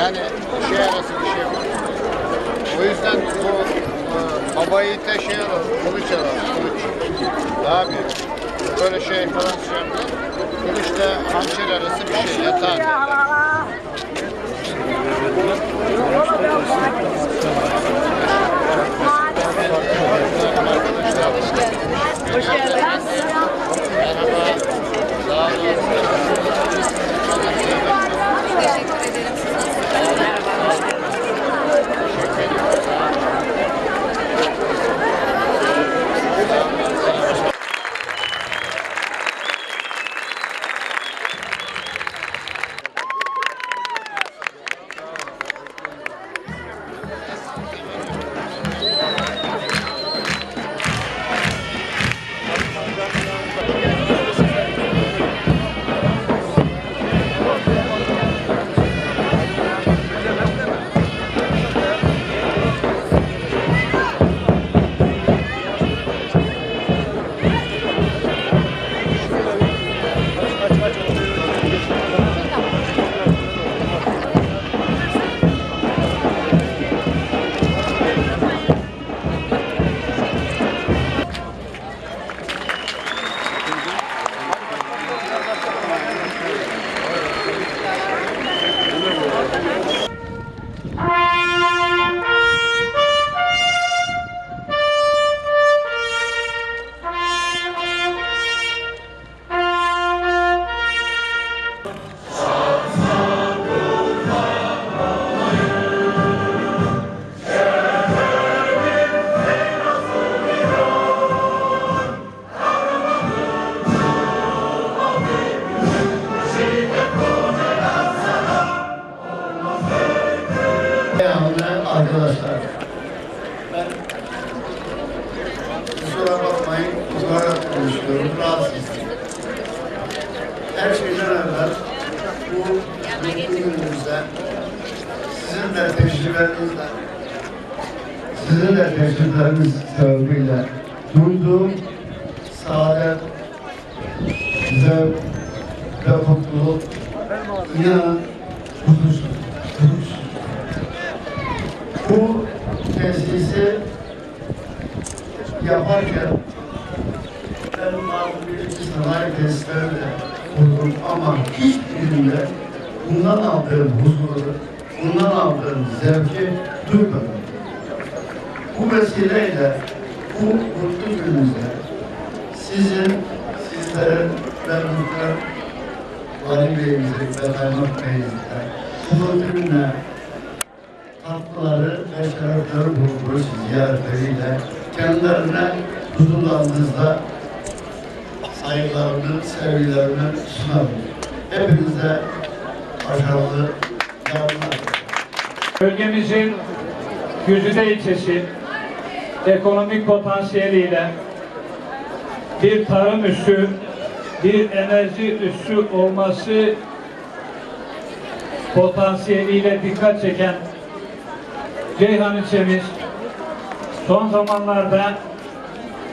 Yani şey arası bir şey var. O yüzden bu e, baba yiğite şey alalım, kılıç alalım, kılıç. Daha büyük. Böyle şey falan şey yapar. Kılıçla hançer arası bir şey, yatağı. Hoş kusura bakmayın, uzanarak konuşuyorum, rahatsız. Her şeyden evvel bu günümüzde sizin de tecrübenizle, sizin de tecrübeleriniz sebebiyle duyduğum saadet, zevk ve mutluluk inanın yaparken ben bazı bir iki sanayi tesisleri de kurdum ama hiçbirinde bundan aldığım huzuru, bundan aldığım zevki duymadım. Bu vesileyle bu mutlu günümüzde sizin, sizlerin ve muhtar Vali Bey'imizin ve Kaymak Bey'imizle bu mutlu tatlıları ve şarapları bulunmuş ziyaretleriyle kendilerine huzurlarınızda saygılarını, sevgilerini sunarım. Hepinize başarılı yardımlar. Bölgemizin Güzide ilçesi ekonomik potansiyeliyle bir tarım üssü, bir enerji üssü olması potansiyeliyle dikkat çeken Ceyhan ilçemiz son zamanlarda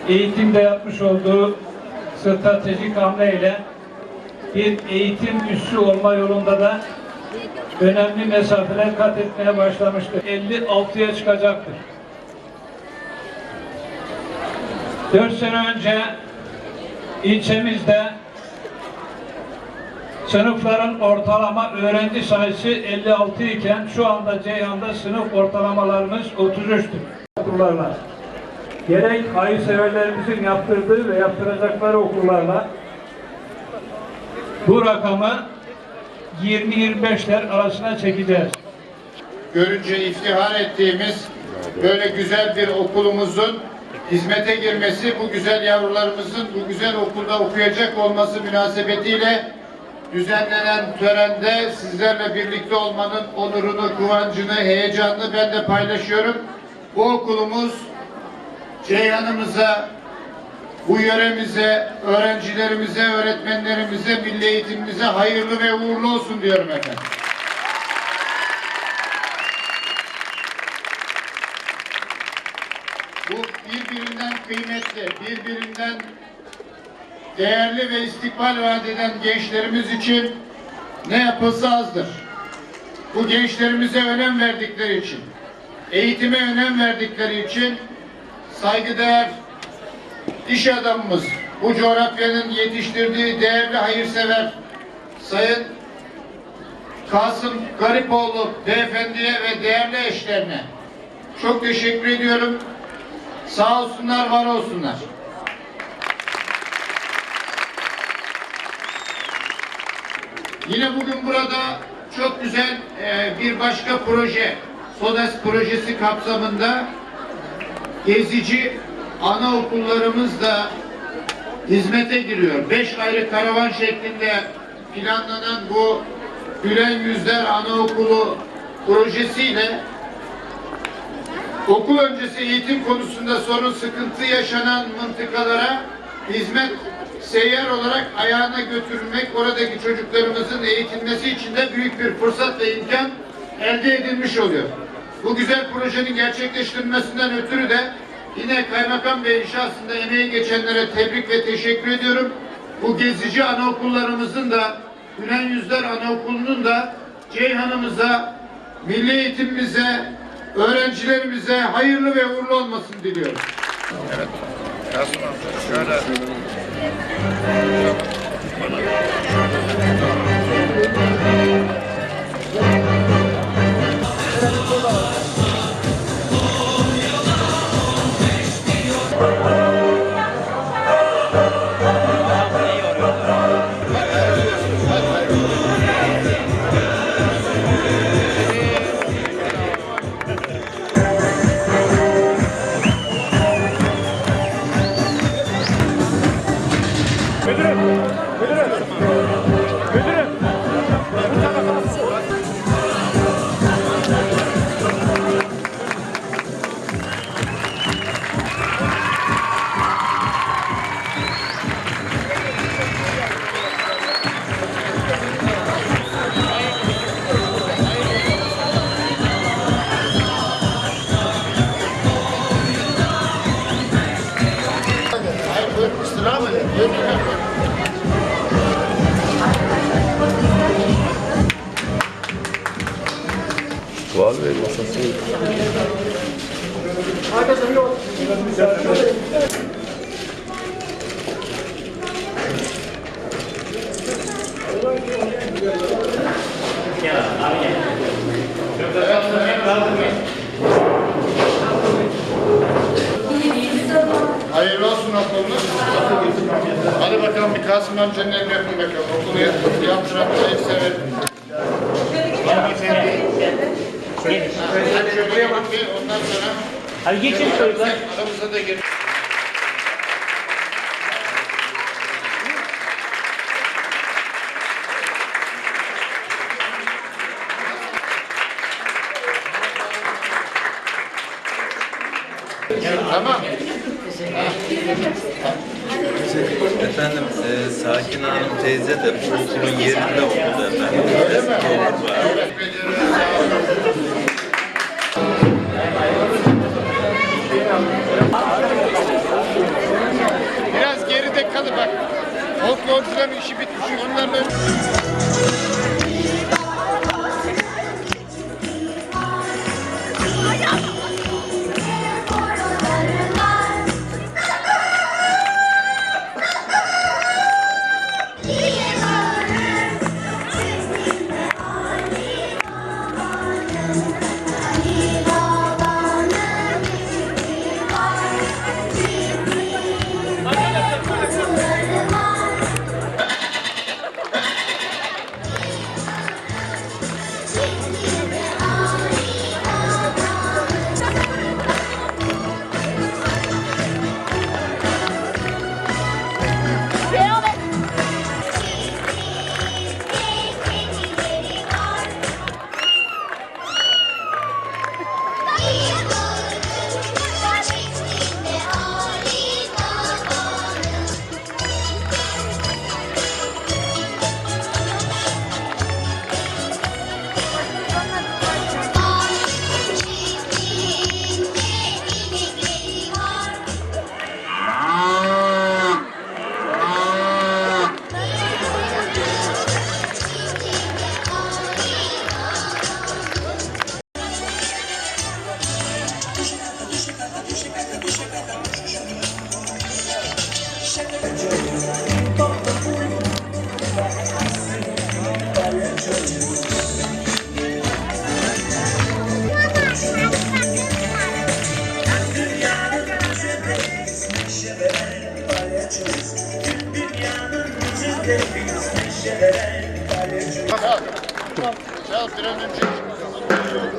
eğitimde yapmış olduğu stratejik hamleyle bir eğitim üssü olma yolunda da önemli mesafeler kat etmeye başlamıştır. 56'ya çıkacaktır. 4 sene önce ilçemizde sınıfların ortalama öğrenci sayısı 56 iken şu anda Ceyhan'da sınıf ortalamalarımız 33'tür. Okullarla gerek hayırseverlerimizin yaptırdığı ve yaptıracakları okullarla bu rakamı 20-25'ler arasına çekeceğiz. görünce iftihar ettiğimiz böyle güzel bir okulumuzun hizmete girmesi, bu güzel yavrularımızın bu güzel okulda okuyacak olması münasebetiyle düzenlenen törende sizlerle birlikte olmanın onurunu, kıvancını, heyecanını ben de paylaşıyorum. Bu okulumuz Ceyhan'ımıza, bu yöremize, öğrencilerimize, öğretmenlerimize, milli eğitimimize hayırlı ve uğurlu olsun diyorum efendim. Bu birbirinden kıymetli, birbirinden değerli ve istikbal vaat eden gençlerimiz için ne yapılsa azdır. bu gençlerimize önem verdikleri için, eğitime önem verdikleri için saygıdeğer iş adamımız, bu coğrafyanın yetiştirdiği değerli hayırsever Sayın Kasım Garipoğlu beyefendiye ve değerli eşlerine çok teşekkür ediyorum. Sağ olsunlar, var olsunlar. Yine bugün burada çok güzel e, bir başka proje, SODES projesi kapsamında gezici anaokullarımız da hizmete giriyor. Beş ayrı karavan şeklinde planlanan bu Gülen Yüzler Anaokulu projesiyle okul öncesi eğitim konusunda sorun sıkıntı yaşanan mıntıkalara hizmet seyyar olarak ayağına götürülmek oradaki çocuklarımızın eğitilmesi için de büyük bir fırsat ve imkan elde edilmiş oluyor. Bu güzel projenin gerçekleştirilmesinden ötürü de yine Kaymakam Bey inşasında emeği geçenlere tebrik ve teşekkür ediyorum. Bu gezici anaokullarımızın da Gülen Yüzler Anaokulu'nun da Ceyhan'ımıza, milli eğitimimize, öğrencilerimize hayırlı ve uğurlu olmasını diliyorum. Kasım amca şöyle 왜 저래? 왜 저래? Ve masası Hayırlı olsun okulunuz. Hadi bakalım bir Kasım amcanın elini öpün bakalım. Okulu yaptıran bir sever. Hadi şuraya bak bir ondan sonra Hadi geçin çocuklar. aramıza da gir. Tamam. Efendim e, Sakin Hanım teyze de bu okulun yerinde okudu efendim. Öyle mi? Okul kalı bak. Folklorcuların işi bitmiş. Onların Çal, direnin çeşmesi.